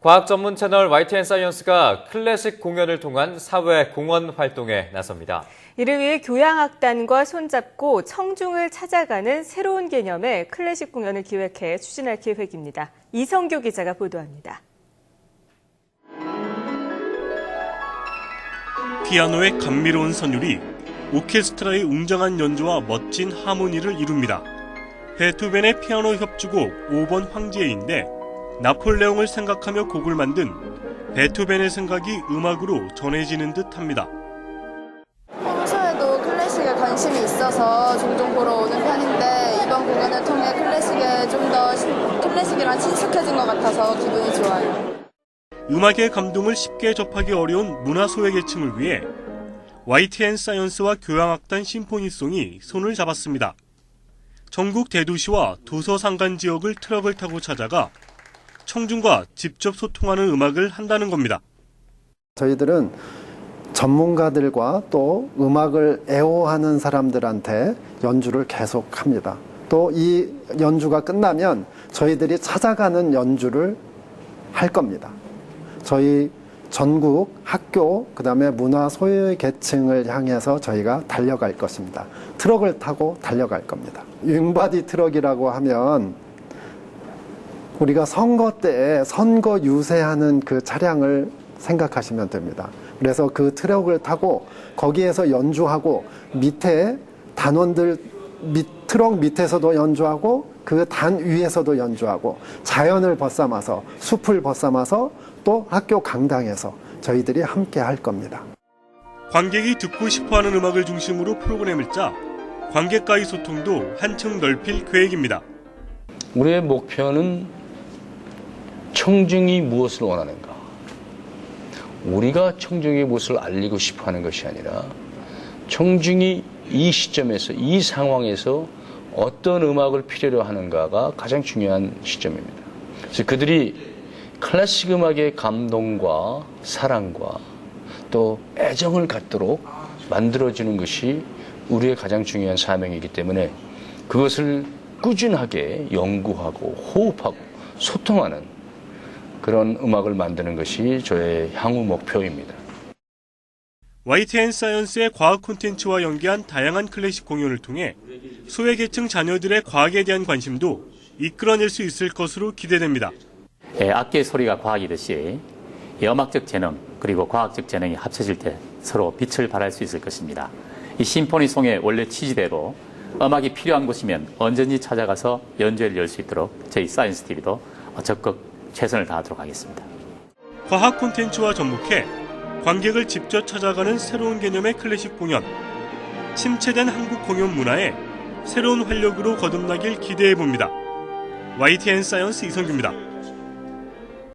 과학 전문 채널 YTN 사이언스가 클래식 공연을 통한 사회 공헌 활동에 나섭니다. 이를 위해 교향악단과 손잡고 청중을 찾아가는 새로운 개념의 클래식 공연을 기획해 추진할 계획입니다. 이성교 기자가 보도합니다. 피아노의 감미로운 선율이 오케스트라의 웅장한 연주와 멋진 하모니를 이룹니다. 베토벤의 피아노 협주곡 5번 황제인데 나폴레옹을 생각하며 곡을 만든 베토벤의 생각이 음악으로 전해지는 듯합니다. 평소에도 클래식에 관심이 있어서 종종 보러 오는 편인데 이번 공연을 통해 클래식에 좀 더 클래식이랑 친숙해진 것 같아서 기분이 좋아요. 음악의 감동을 쉽게 접하기 어려운 문화 소외 계층을 위해 YTN 사이언스와 교향악단 심포니송이 손을 잡았습니다. 전국 대도시와 도서 상간 지역을 트럭을 타고 찾아가 청중과 직접 소통하는 음악을 한다는 겁니다. 저희들은 전문가들과 또 음악을 애호하는 사람들한테 연주를 계속 합니다. 또 이 연주가 끝나면 저희들이 찾아가는 연주를 할 겁니다. 저희 전국 학교 그다음에 문화 소외 계층을 향해서 저희가 달려갈 것입니다. 트럭을 타고 달려갈 겁니다. 윙바디 트럭이라고 하면 우리가 선거 때에 선거 유세하는 그 차량을 생각하시면 됩니다. 그래서 그 트럭을 타고 거기에서 연주하고 밑에 단원들 밑, 트럭 밑에서도 연주하고 그 단 위에서도 연주하고 자연을 벗삼아서 숲을 벗삼아서 또 학교 강당에서 저희들이 함께 할 겁니다. 관객이 듣고 싶어하는 음악을 중심으로 프로그램을 짜 관객과의 소통도 한층 넓힐 계획입니다. 우리의 목표는 청중이 무엇을 원하는가? 우리가 청중에게 무엇을 알리고 싶어 하는 것이 아니라 청중이 이 시점에서, 이 상황에서 어떤 음악을 필요로 하는가가 가장 중요한 시점입니다. 그래서 그들이 클래식 음악의 감동과 사랑과 또 애정을 갖도록 만들어주는 것이 우리의 가장 중요한 사명이기 때문에 그것을 꾸준하게 연구하고 호흡하고 소통하는 그런 음악을 만드는 것이 저의 향후 목표입니다. YTN 사이언스의 과학 콘텐츠와 연계한 다양한 클래식 공연을 통해 소외계층 자녀들의 과학에 대한 관심도 이끌어낼 수 있을 것으로 기대됩니다. 예, 악기의 소리가 과학이듯이 이 음악적 재능 그리고 과학적 재능이 합쳐질 때 서로 빛을 발할 수 있을 것입니다. 이 심포니송의 원래 취지대로 음악이 필요한 곳이면 언제든지 찾아가서 연주회를 열 수 있도록 저희 사이언스 TV도 적극 최선을 다하도록 하겠습니다. 과학 콘텐츠와 접목해 관객을 직접 찾아가는 새로운 개념의 클래식 공연. 침체된 한국 공연 문화에 새로운 활력으로 거듭나길 기대해 봅니다. YTN 사이언스 이성규입니다.